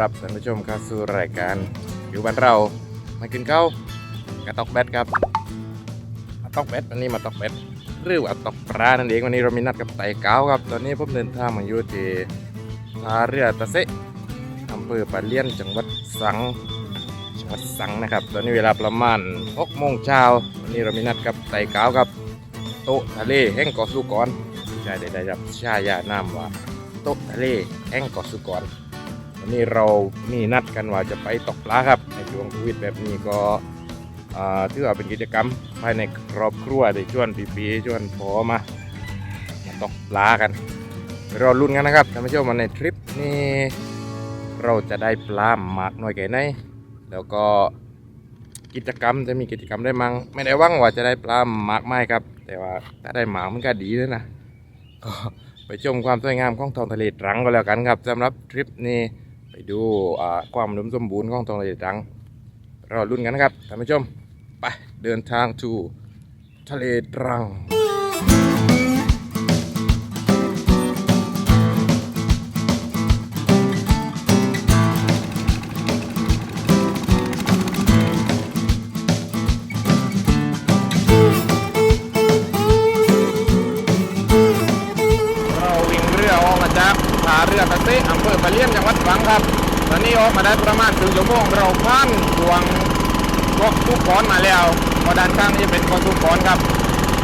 รับท่านผู้ชมเข้าสู่รายการอยู่บ้านเรามากินข้าวกระตอกแบดครับมาตอกแบดวันนี้มาตอกแบดหรือว่าตอกปลานั่นเองวันนี้เรามีนัดกับไต่เก้าครับ ตอนนี้ผมเดินทางมาอยู่ที่ท่าเรือตะเซอำเภอปะเลียนจังหวัดสังจังหวัดสังนะครับ ตอนนี้เวลาประมาณ6โมงเช้าวันนี้เรามีนัดกับไต่เก้าครับ โต๊ะทะเลแห่งเกาะสุกรใช่ได้ได้รับฉายานามว่าโต๊ะทะเลแห่งเกาะสุกร วันนี้เรามีนัดกันว่าจะไปตกปลาครับ ในช่วงโควิดแบบนี้ก็อ่าถือว่าเป็นกิจกรรมภายในครอบครัวได้ชวนปีๆชวนพอมามาตกปลากันรอลุ้นกันนะครับท่านผู้ชมวันในทริปนี้เราจะได้ปลามากน้อยแค่ไหนแล้วก็กิจกรรมจะมีกิจกรรมได้มั้งไม่ได้ว่างว่าจะได้ปลามากไม่ครับ แต่ว่าถ้าได้หมามันก็ดีเลยนะก็ไปชมความสวยงามของท้องทะเลตรังก็แล้วกันครับสำหรับทริปนี้ ดูความนุ่มสมบูรณ์ของทองทะเลตรังรอรุ่นกันนะครับท่านผู้ชมไปเดินทางทูทะเลตรัง มาได้ประมาณครึ่งชั่วโมงเราผ่านช่วงกาะทุกขอนมาแล้วพอด้านข้างนี่จะเป็นกาะทุกขอนครับ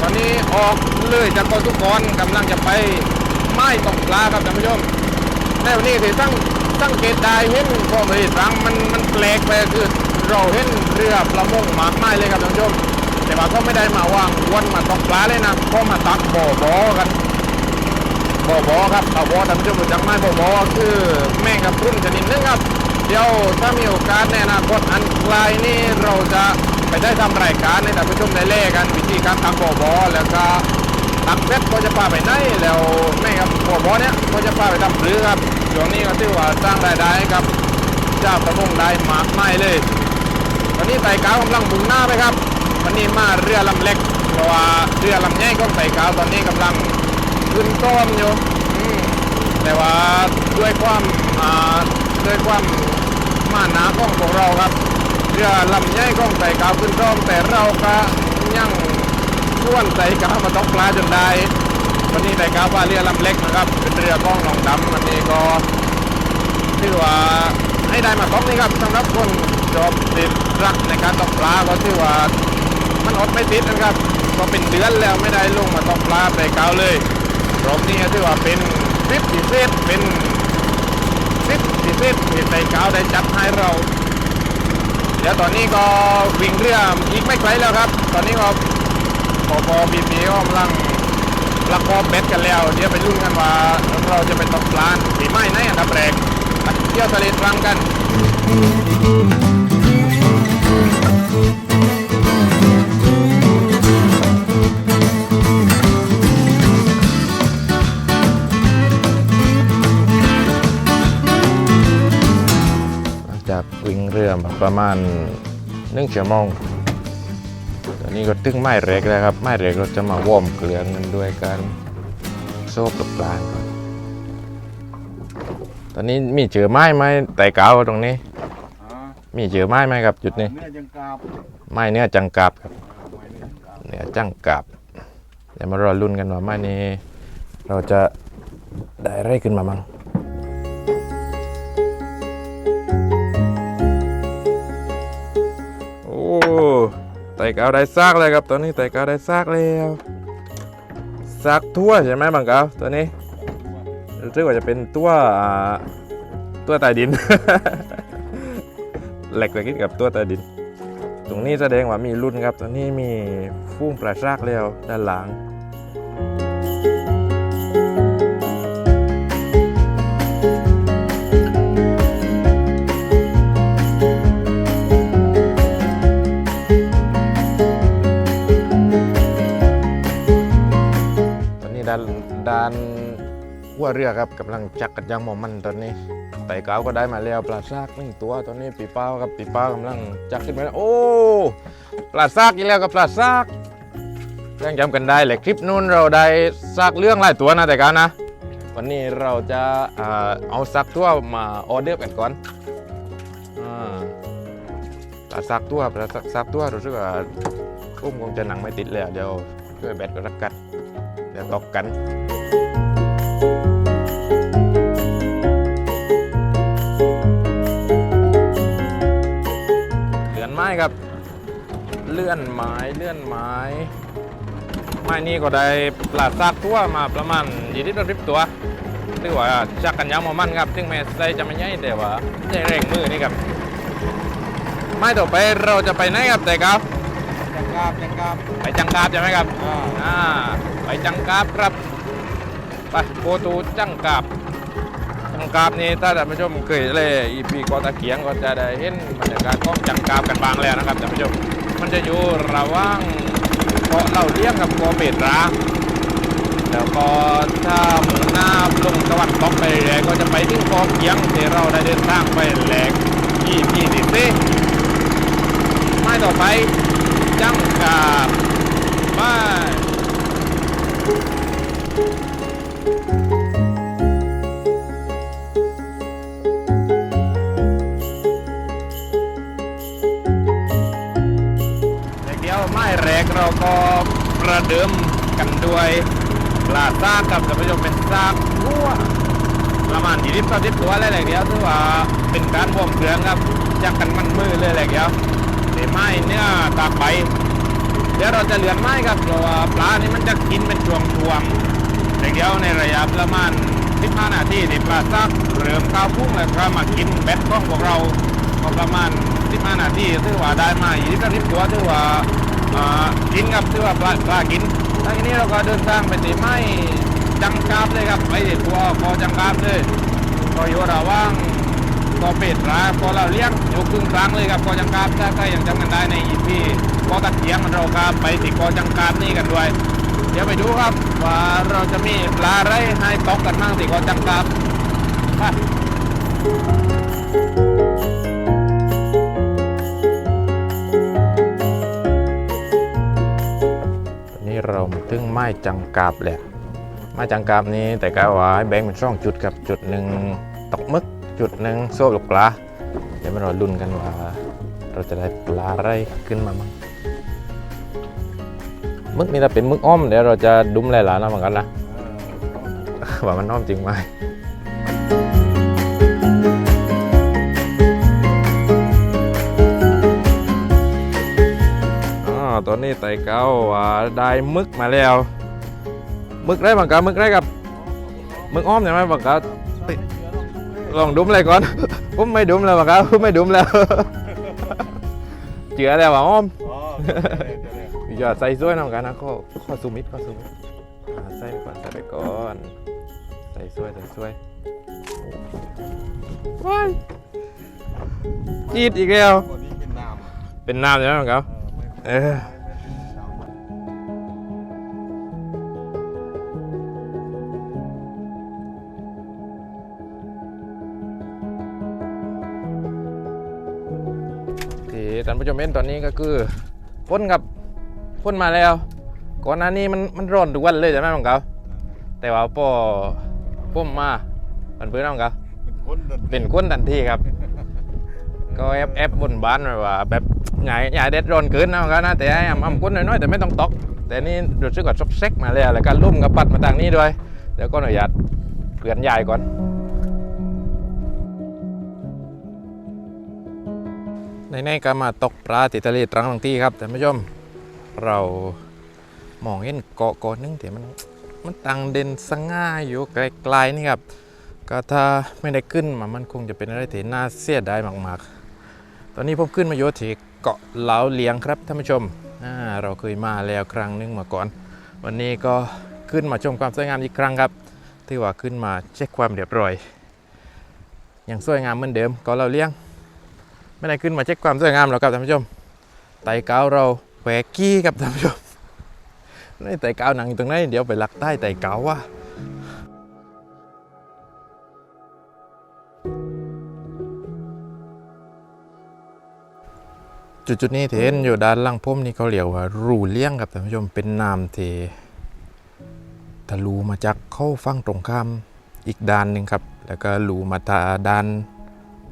ตอนนี้ออกเลยจากกาะทุกขอนกำลังจะไปไม้ตกปลาครับท่านผู้ชมในวันนี้ที่ตั้งตั้งเกตได้เห็นกองทะเลตรังมันมันแปลกไปคือเราเห็นเรือประมงหมากไม้เลยครับท่านผู้ชมแต่ว่าก็ไม่ได้มาว่างวนมาตกปลาเลยนะก็มาตักบ่อบอกันบอบอครับเอบอท่านผู้ชมรู้จักไหมบ่อบอคือแม่งกับพรุนชนิดนึงครับ เดี๋ยวถ้ามีโอกาสในอนาคตอันไกลนี่เราจะไปได้ทำรายการให้ท่านผู้ชมได้เล่กันวิธีการทำบ่อบอแล้วก็ตักเซ็ตก็จะพาไปไหนแล้วแม่งกับบ่อบอเนี้ยก็จะพาไปทำปลือครับช่วงนี้ก็ถือว่าสร้างรายได้ให้กับเจ้าประมงได้มากไม่เลยตอนนี้ไต่กาวกำลังมุ่งหน้าไปครับวันนี้มาเรือลำเล็กเพราะว่าเรือลำใหญ่ของไต่กาวตอนนี้กำลังขึ้นต้นอยู่แต่ว่าด้วยความอ่า ด้วยความมาหนาของพวกเราครับเรือลำใหญ่ของไต่กาวขึ้นต้นแต่เราก็ยังชวนไต่กาวมาตอกปลาจนได้วันนี้ไต่กาวว่าเรือลำเล็กนะครับ เป็นเรือก้องหนองดำวันนี้ก็ถือว่าให้ได้มาต้องนี่ครับสำหรับคนชอบติดรักในการตกปลาก็ถือว่ามันอดไม่ติดนะครับ ก็เป็นเดือนแล้วไม่ได้ลงมาตกปลาแต่เกาเลยรอบนี้ถือว่าเป็นทริปพิเศษเป็น ทริปพิเศษที่ไต่เก้าได้จัดให้เรา เดี๋ยวตอนนี้ก็วิ่งเรืออีกไม่ไกลแล้วครับ ตอนนี้ก็พอพอบีบีก็กำลังประกอบเบ็ดกันแล้ว เดี๋ยวไปลุ้นกันว่าเราจะไปตกปลาหรือไม่ในอันดับแรกเที่ยวทะเลตรังกัน วิ่งเรือมาประมาณหนึ่งชั่วโมงตอนนี้ก็ตึงไม้เร็กแล้วครับ ไม้เร็กเราจะมาวอร์มเกลือกันด้วยการโซ่กับปลาก่อนตอนนี้มีเจอไม้ไหมไต่กาวตรงนี้อ่ามีเจอไม้ไหมครับจุดนี้ เนื้อจังกาบไม้เนื้อจังกาบครับไม่เนื้อจังกาบเนื้อจังกาบเดี๋ยวมารอลุ้นกันว่าไม้นี้ เราจะได้อะไรขึ้นมามั้ง ต่กาวได้ซากเลยครับตอนนี้ไต่กาวได้ซากแล้วซากทั่วใช่ไหมบังกาวตัวนี้รู้สึกว่าจะเป็นตัวตัวใต้ดินแหลกไปกิดกับตัวใต้ดิน ตรงนี้แสดงว่ามีรุ่นครับตอนนี้มีฟุ้งปลาซากแล้วด้านหลัง หัวเรือครับกำลังจักกันยังหมอมันตอนนี้ไต่เก้าก็ได้มาแล้วปลาซากหนึ่งตัวตอนนี้ปีเป้าครับปีเป้ากำลังจักขึ้นมาแล้วโอ้ปลาซากอีกแล้วกับปลาซากยังจำกันได้เลยคลิปนู้นเราได้ซากเรื่องหลายตัวนะแต่กันนะ วันนี้เราจะเอาซักตัวมาออเดอร์กันก่อนอ่าซักตัวแต่ซักซักตัวรู้สึกว่าอุ้มคงจะหนังไม่ติดเลยเดี๋ยวช่วยแบตก็รักกันเดี๋ยวตกกัน ครับ เลื่อนไม้เลื่อนไม้ไม้นี่ก็ได้ปลาซากตัวมาประมาณยี่สิบริบตัวถือว่าจักกันยาวมามันครับซึ่งแม่ใส่จะไม่ใหญ่แต่ว่าใช้แรงมือนี่ครับไม้ต่อไปเราจะไปไหนครับแต่ครับจังกาบจังกาบไปจังกาบใช่ไหมครับอ่าอ่าไปจังกาบครับไปโกตูจังกาบจัง กาบนี่ถ้าท่านผู้ชมเคยเลยอีพีกอตะเกียงก็จะได้เห็นบรรยากาศของจังกาบกันบางแล้วนะครับท่านผู้ชมมันจะอยู่ระหว่างเกาะเหล่าเลี้ยงกับเกาะเบ็ดร้างแล้วก็ถ้ามุ่งหน้าลงตะวันตกไปเรื่อยก็จะไปที่เกาะเกียงที่เราได้เดินทางไปแหลกยี่พี่สิสิไม่ต่อไปจังกาบไป เราก็ประเดิมกันด้วยปลาซากกับท่านผู้ชมเป็นซากทั่วประมาณยี่สิบสามสิบตัวเลยแหละเดียถือว่าเป็นการวอร์มเครื่องครับจักกันมันมือเลยแหละเดียวแต่ไม้เนี่ยตากไปเดี๋ยวเราจะเหลือนไม้ครับเพราะว่าปลานี่มันจะกินเป็นช่วงๆแต่เดี๋ยวในระยะประมาณ15นาทีนี่ปลาซักเริ่มข้าวพุ่งแล้วก็มากินแบตของพวกเราประมาณ15นาทีถือว่าได้มา20 30ตัวถือว่า อ่ากินครับถือว่าปลาปลากินทางนี้เราก็เดินทางไปที่ไม้จังกาบเลยครับไปที่ตัวกอจังกาบเลยก็อยู่ระหว่างก็เป็ดร้านพอเราเลี้ยงอยู่ครึ่งกลางเลยครับกอจังกาบถ้าใครยังจำกันได้ในอีพีกอตะเกียงเราก็ไปที่กอจังกาบนี่กันด้วย เดี๋ยวไปดูครับว่าเราจะมีปลาอะไรให้ตกกันบ้างที่กอจังกาบไปามาถึงไม้จังกาบแหละไม้จังกาบนี้แต่ก็ว่าแบ่งเป็นสองจุดกับจุดหนึ่งตกมึกจุดหนึ่งโซ่ลูกปลาเดี๋ยวมารอลุ้นกันว่าเราจะได้ปลาอะไรขึ้นมาบ้างมึกนี่ถ้าเป็นมึกอ้อมเดี๋ยวเราจะดุ้มหลายๆนะเหมือนกันนะว่ามันอ้อมจริงไหม ตอนนี้ไต่เก้าว่าได้มึกมาแล้ว มึกได้บังกับมึกได้กับมึกอ้อมใช่ไหมบังกับลองดุ้มเลยก่อนผมไม่ดุมแล้วครับผมไม่ดุมแล้วเจือแล้วว่าอ้อมอ๋อเดี๋ยวเดี๋ยวเดี๋ยวอย่าใส่ซ้วยนะเหมือนกันนะข้อข้อซูมิดข้อซูมิดใส่ไปก่อนใส่ไปก่อนใส่ซ้วยใส่ซ้วยว้ายจีดอีกแล้วเป็นน้ำเป็นน้ำใช่ไหมครับเออ ที่ท่านผู้ชมเห็นตอนนี้ก็คือพ่นกับพ่นมาแล้ว ก่อนหน้านี้มันมันร้อนทุกวันเลยใช่ไหมของเขาแต่ว่าพอพ่มมามันเพื่อนของเขาเป็นคนดนตรีเป็นก้นทันทีครับ ก็แอบแอบบนบ้านแบบว่าแบบใหญ่ใหญ่เด็ดร้อนเกินนะก็นะแต่ให้อ่ำอ่ำก้นน้อยๆแต่ไม่ต้องตอกแต่นี่รู้สึกว่าซอกเซ็กมาเลยแล้วก็ลุ่มกับปัดมาทางนี้ด้วยเดี๋ยวก็หน่อยหยัดเปลี่ยนใหญ่ก่อน ในในๆก็มาตกปลาติดทะเลตรังบางที่ครับท่านผู้ชมเรามองเห็นเกาะเกาะหนึงแต่มันมันตังเด่นสง่าอยู่ไกลๆนี่ครับก็ถ้าไม่ได้ขึ้นมามันคงจะเป็นอะไรที่น่าเสียดายมากๆ ตอนนี้ผมขึ้นมาอยู่ที่เกาะเหลาเลียงครับท่านผู้ชมเราเคยมาแล้วครั้งหนึงมาก่อน วันนี้ก็ขึ้นมาชมความสวยงามอีกครั้งครับที่ว่าขึ้นมาเช็คความเรียบร้อยยังสวยงามเหมือนเดิมเกาะเหลาเลียง ไม่ได้ขึ้นมาเช็คความสวยงามหรอกครับท่านผู้ชมไต่เก้าเราแหวกกี้ครับท่านผู้ชมนี่ไต่เก้าหนังอยู่ตรงไหนเดี๋ยวไปหลักใต้ไต่เก้าว่าจุดจุดนี้เห็นอยู่ด้านล่างพุ่มนี่เขาเรียกว่ารูเลี้ยงครับท่านผู้ชมเป็นน้ำที่ทะลุมาจากเข้าฝั่งตรงข้ามอีกด้านหนึ่งครับ แล้วก็ลูมาตาด้าน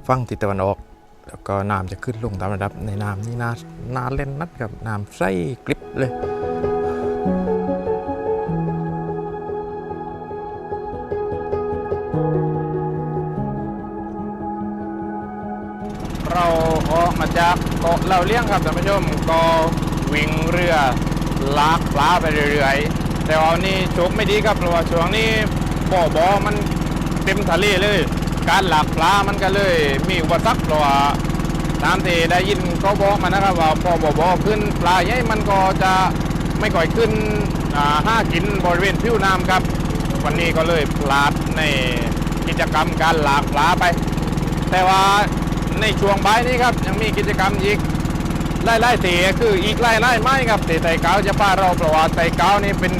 ฝั่งทิศตะวันออก แล้วก็น้ำจะขึ้นลงตามระดับในน้ำนี่น่าน่าเล่นนัดครับน้ำใสกริบเลยเราออกมาจากเกาะเหล่าเลี้ยงครับท่านผู้ชมก็วิ่งเรือลากปลาไปเรื่อยๆแต่ว่านี่โชคไม่ดีครับเพราะว่าช่วงนี้บ่อบอมันเต็มทะเลเลย การหลากปลามันก็เลย มีอุปสรรคเพราะว่าตามที่ได้ยินเขาบอกมานะครับว่าพอบ่อบอขึ้นปลาใหญ่มันก็จะไม่ก่อยขึ้นห้ากินบริเวณผิวน้ำครับ วันนี้ก็เลยพลาดในกิจกรรมการหลากปลาไป แต่ว่าในช่วงบ่ายนี้ครับยังมีกิจกรรมอีกไล่ไล่เตะคืออีกไล่ไล่ไม้ครับเตะไต่เก้าจะป้าเราเพราะว่าไต่เก้านี่เป็น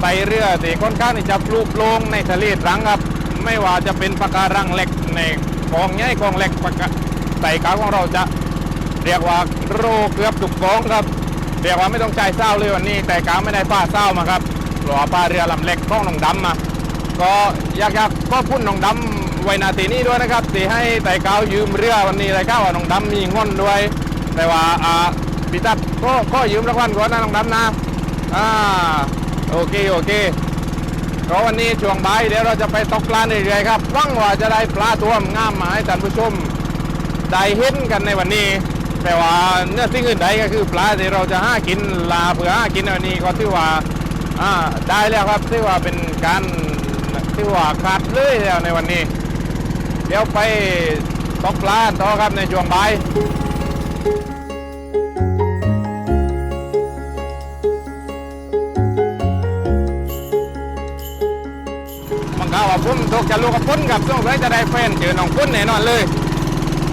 ไต่เรือเตะค่อนข้างที่จะปลูกโปรงในทะเลตรังครับ ไม่ว่าจะเป็นปะการังเล็กในคลองใหญ่คลองเล็กปะกะไต่ก้าของเราจะเรียกว่าโรเกือบทุกกองครับเรียกว่าไม่ต้องใจเศร้าเลยวันนี้ แต่ก้าไม่ได้ป้าเศร้ามาครับเพราะว่าป้าเรือลำเล็กคล้องนองดำมาก็อยากอยากก็พุ่นนองดำไว้นาทีนี้ด้วยนะครับที่ให้ไต่ก้ายืมเรือวันนี้ไต่ก้าว่าหนองดำมีง่อนด้วย แต่ว่าอ่าพี่ตัดก็ก็ยืมรางวัลก่อนนะหนองดำนะอ่าโอเคโอเค ก็วันนี้ช่วงบ่ายเดี๋ยวเราจะไปตกปลาเรื่อยๆครับหวังว่าจะได้ปลาตัวงามมาให้ท่านผู้ชมได้เห็นกันในวันนี้ แต่ว่าเนื้อสิ่งอื่นใดก็คือปลาที่เราจะห้ากินลาเผื่อห้ากินในวันนี้ก็ถือว่าอ่าได้แล้วครับถือว่าเป็นการถือว่าขาดเลยแล้วในวันนี้ เดี๋ยวไปตกปลาต่อครับในช่วงบ่าย มันก็ว่าพุ่มตกจะลูกกับพุ่นกับช่วงไรจะได้แฟนเจอน้องพุ่นแน่นอนเลย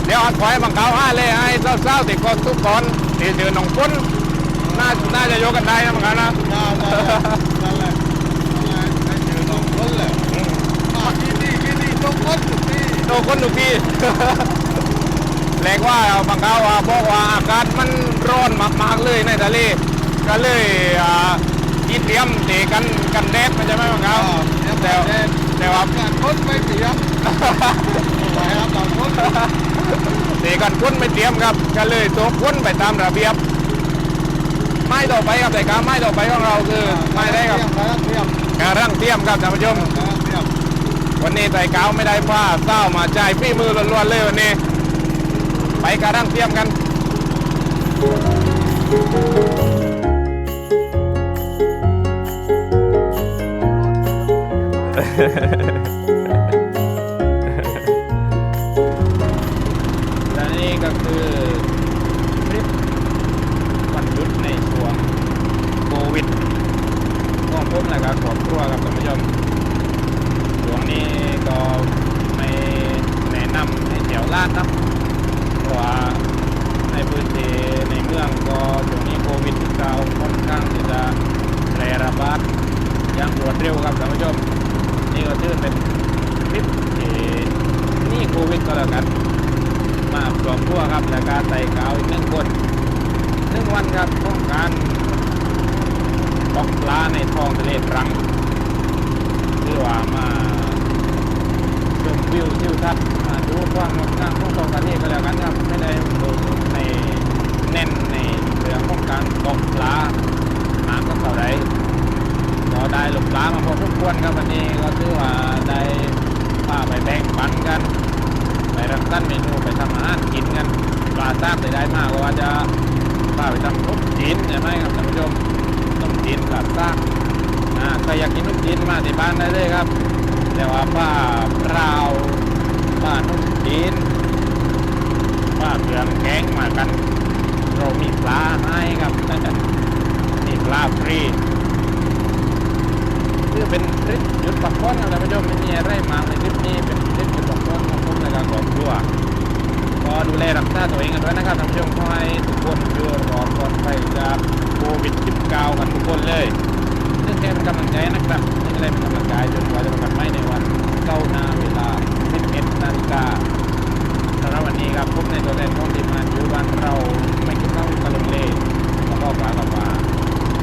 เดี๋ยวอัดถอยบังเขาห้าเลยให้เศร้าๆติดก่อนทุกคนตีเจอหนองปุ้นน่าน่าจะยกกันได้นะมังกันนะนั่นแหละนั่นแหละนั่นแหละได้เจอสองคนแหละอะที่นี่ที่นี่ต้องคนทุกที่โตคนทุกทีแรงว่าบังเขาว่าบอกว่าอากาศมันร้อนมากๆเลยในทะเลก็เลยอ่าที่เตรียมเตะกันกันแดดมันจะไหม่บังเขาแต่ แต่ว่าการคนไม่เตรียมไปครับต่างคนเตะกันคุ้นไม่เตรียมครับก็เลยโซกคุ้นไปตามระเบียบ ไม้ต่อไปครับแต่การไม้ต่อไปของเราคือไม้ได้ครับเตรียมการร่างเตรียมครับท่านผู้ชมเตรียมวันนี้ไต่เก้าไม่ได้พลาดเศร้ามาใจายพี่มือล้วนๆเลยวันนี้ ไปการร่างเตรียมกัน และนี่ก็คือทริปวันหยุดในช่วงโควิดของผมและก็ครอบครัวครับท่านผู้ชมช่วงนี้ก็ไม่แนะนำให้เที่ยวลาดนะเพราะว่าในพื้นที่ในเมืองก็ช่วงนี้โควิด19ค่อนข้างที่จะแพร่ระบาดอย่างรวดเร็วครับท่านผู้ชม นี่ก็ถือเป็นคลิปที่นี่โควิดก็แล้วกัน มาครอบครัวครับและการใส่กาวอีกหนึ่งคนหนึ่งวันครับของการตกปลาในท้องทะเลตรังที่ว่ามาชมวิวทิวทัศน์มาดูความงดงามของท้องทะเลก็แล้วกันครับไม่ได้ลงในเน้นในเรื่องของการตกปลาหาก็เท่าไร ก็ได้ลูกปลามาพอสมควรครับวันนี้ก็ถือว่าได้พาไปแบ่งปันกันไปรังสรรค์เมนูไปทำอาหารกินกันปลาซากได้ได้มากกว่าจะพาไปทำนมจีนใช่ไหมครับท่านผู้ชมนมจีนปลาซากอ่าใครอยากกินนุ่มจีนมาที่บ้านได้เลยครับ แต่ว่าป้าเปล่าป้านุ่มจีนป้าเปลืองแกงมากันเรามีปลาให้ครับมีปลาฟรี คือเป็นทริปยุดปักก้อนครับท่านปชมไม่มีอะไรมากในทริปนี้เป็นทริปยุดปัก้อนของผมในการกอบตัวก็ดูแลรักษาตัวเองกันด้วยนะครับท่านผู้ชมขอให้ทุกคนอยู่รอดปลอดภัยจากโควิด -19 กันทุกคนเลยซึ่งแค่เป็นกำลังใจนะครับนี่ก็เลยเป็นกำลังใจจนกว่าจะประกาศไม่ในวันเก้านาเวลา11นาฬิกาสำหรับวันนี้ครับพบในตัวแทนของทีมงานยูวันเราไม่คิดว่าจะลงเล่แล้วก็ปลาตับป๋า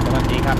สวัสดีครับ